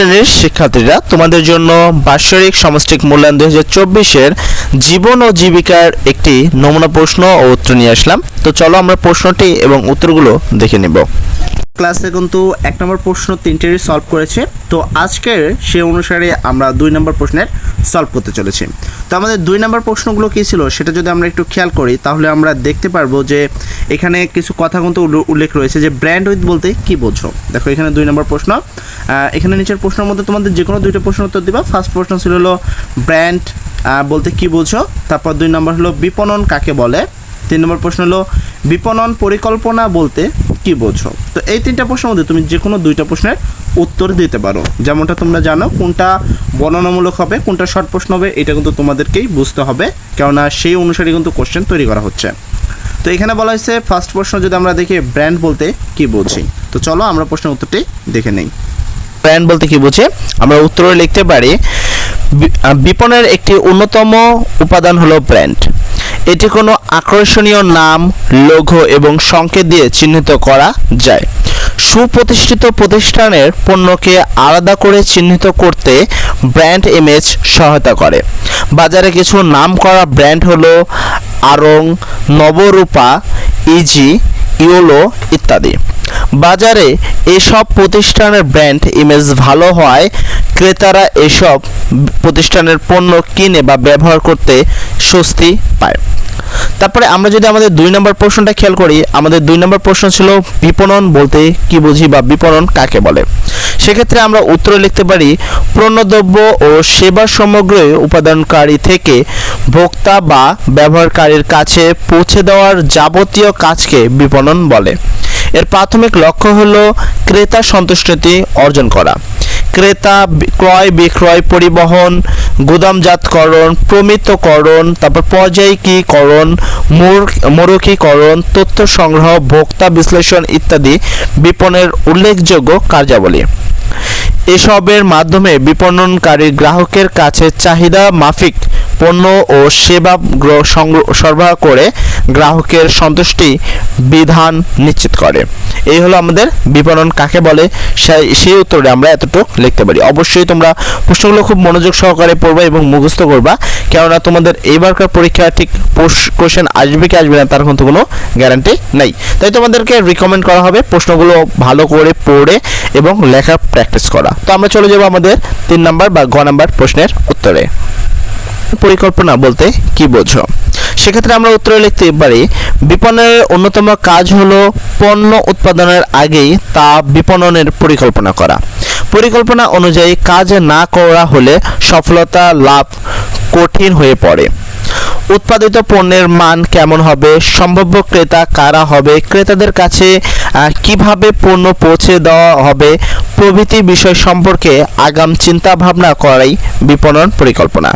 শ্রেণির শিক্ষার্থীরা, তোমাদের জন্য বাৎসরিক সমষ্টিক মূল্যায়ন দুই হাজার চব্বিশের জীবন ও জীবিকার একটি নমুনা প্রশ্ন ও উত্তর নিয়ে আসলাম। তো চলো আমরা প্রশ্নটি এবং উত্তরগুলো দেখে নেব। ক্লাসে কিন্তু এক নম্বর প্রশ্ন তিনটেরই সলভ করেছে। তো আজকের সে অনুসারে আমরা দুই নম্বর প্রশ্নের সলভ করতে চলেছি। তো আমাদের দুই নম্বর প্রশ্নগুলো কী ছিল সেটা যদি আমরা একটু খেয়াল করি, তাহলে আমরা দেখতে পারব যে এখানে কিছু কথা কিন্তু উল্লেখ রয়েছে যে ব্র্যান্ড উইথ বলতে কি বোঝো? দেখো, এখানে দুই নম্বর প্রশ্ন। এখানে নিচের প্রশ্নের মধ্যে তোমাদের যে কোনো দুইটা প্রশ্ন উত্তর দিবা। ফার্স্ট প্রশ্ন ছিল হলো ব্র্যান্ড বলতে কি বোঝো? তারপর দুই নম্বর হলো বিপণন কাকে বলে? তিন নম্বর প্রশ্ন হলো বিপণন পরিকল্পনা বলতে কি বোঝো? তো এই তিনটা প্রশ্নের মধ্যে তুমি যে কোনো দুইটা প্রশ্নের উত্তর দিতে পারো। যেমনটা তোমরা জানো কোনটা বর্ণনামূলক হবে কোনটা শর্ট প্রশ্ন হবে এটা কিন্তু তোমাদেরকেই বুঝতে হবে কেননা সেই অনুসারে কিন্তু কোশ্চেন তৈরি করা হচ্ছে। তো এখানে বলা হয়েছে ফার্স্ট প্রশ্ন যদি আমরা দেখি ব্র্যান্ড বলতে কি বুঝি? তো চলো আমরা প্রশ্নের উত্তরটি দেখে নেই। ব্র্যান্ড বলতে কি বুঝে? আমরা উত্তরে লিখতে পারি বি- আহ, বিপণনের একটি অন্যতম উপাদান হলো ব্র্যান্ড এটি কোনো আকর্ষণীয় নাম লোগো এবং সংকেত দিয়ে চিহ্নিত করা যায়। সুপ্রতিষ্ঠিত প্রতিষ্ঠানের পণ্যকে আলাদা করে চিহ্নিত করতে ব্র্যান্ড ইমেজ সহায়তা করে। বাজারে কিছু নাম করা ব্র্যান্ড হলো আরং, নবরূপা, ইজি ইওলো ইত্যাদি। বাজারে এসব প্রতিষ্ঠানের ব্র্যান্ড ইমেজ ভালো হওয়ায় ক্রেতারা এসব প্রতিষ্ঠানের পণ্য কিনে বা ব্যবহার করতে স্বস্তি পায়। তারপরে আমরা যদি আমাদের দুই নম্বর প্রশ্নটা খেয়াল করি, আমাদের দুই নম্বর প্রশ্ন ছিল বিপণন বলতে কি বুঝি বা বিপণন কাকে বলে? সেক্ষেত্রে আমরা উত্তরে লিখতে পারি, পণ্যদ্রব্য ও সেবা সমগ্র উপাদানকারী থেকে ভোক্তা বা ব্যবহারকারীর কাছে পৌঁছে দেওয়ার যাবতীয় কাজকে বিপণন বলে। এর প্রাথমিক লক্ষ্য হলো ক্রেতা সন্তুষ্টি অর্জন করা। ক্রেতা ক্রয়, বিক্রয়, পরিবহন, গুদামজাতকরণ, প্রমিতকরণ, তারপর পর্যায়িকীকরণ, মূর- মোড়কীকরণ তথ্য সংগ্রহ, ভোক্তা বিশ্লেষণ ইত্যাদি বিপণের উল্লেখযোগ্য কার্যাবলী। এসবের মাধ্যমে বিপণনকারী গ্রাহকের কাছে চাহিদা, মাফিক পণ্য ও সেবা সরবরাহ করে গ্রাহকের সন্তুষ্টি বিধান নিশ্চিত করে। এই হলো আমাদের বিপণন কাকে বলে? সেই উত্তরে আমরা এতটুকু লিখতে পারি। অবশ্যই তোমরা প্রশ্নগুলো খুব মনোযোগ সহকারে পড়বা এবং মুখস্থ করবা। কেননা তোমাদের এইবারকার পরীক্ষা ঠিক কোশ্চেন আসবে কি আসবে না, তার কিন্তু কোনো গ্যারান্টি নেই। তাই তোমাদেরকে রিকমেন্ড করা হবে প্রশ্নগুলো ভালো করে পড়ে এবং লেখা প্র্যাকটিস করা। তো আমরা চলে যাব আমাদের তিন নাম্বার বা গ নাম্বার প্রশ্নের উত্তরে। পরিকল্পনা বলতে কি বোঝো? সেক্ষেত্রে আমরা উত্তরে লিখতে পারি, বিপণনের অন্যতম কাজ হলো পণ্য উৎপাদনের আগেই তা বিপণনের পরিকল্পনা করা। পরিকল্পনা অনুযায়ী কাজ না করা হলে সফলতা লাভ কঠিন হয়ে পড়ে। উৎপাদিত পণ্যের মান কেমন হবে, সম্ভাব্য ক্রেতা কারা হবে, ক্রেতাদের কাছে কীভাবে পণ্য পৌঁছে দেওয়া হবে, প্রভৃতি বিষয় সম্পর্কে আগাম চিন্তা ভাবনা করাই বিপণন পরিকল্পনা।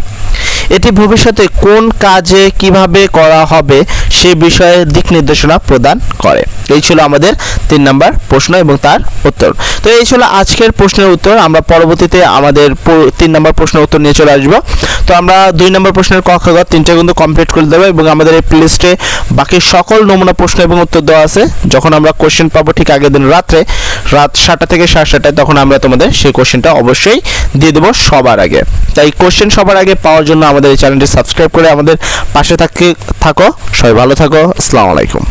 এটি ভবিষ্যতে কোন কাজে কীভাবে করা হবে সে বিষয়ে দিক নির্দেশনা প্রদান করে। এই ছিল আমাদের তিন নাম্বার প্রশ্ন এবং তার উত্তর। তো এই ছিল আজকের প্রশ্নের উত্তর। আমরা পরবর্তীতে আমাদের তিন নম্বর প্রশ্নের উত্তর নিয়ে চলে আসব। তো আমরা দুই নম্বর প্রশ্নের কক্ষগত তিনটে কিন্তু কমপ্লিট করে দেবো এবং আমাদের এই প্লেলিস্টে বাকি সকল নমুনা প্রশ্ন এবং উত্তর দেওয়া আছে। যখন আমরা কোশ্চেন পাবো ঠিক আগের দিন রাত্রে, রাত সাতটা থেকে সাড়ে সাতটায়, তখন আমরা তোমাদের সেই কোশ্চেনটা অবশ্যই দিয়ে দেবো সবার আগে। তাই কোশ্চেন সবার আগে পাওয়ার জন্য আমাদের এই চ্যানেলটি সাবস্ক্রাইব করে আমাদের পাশে থাকতে থাকো সবাই ভালো থাকো আসসালামু আলাইকুম।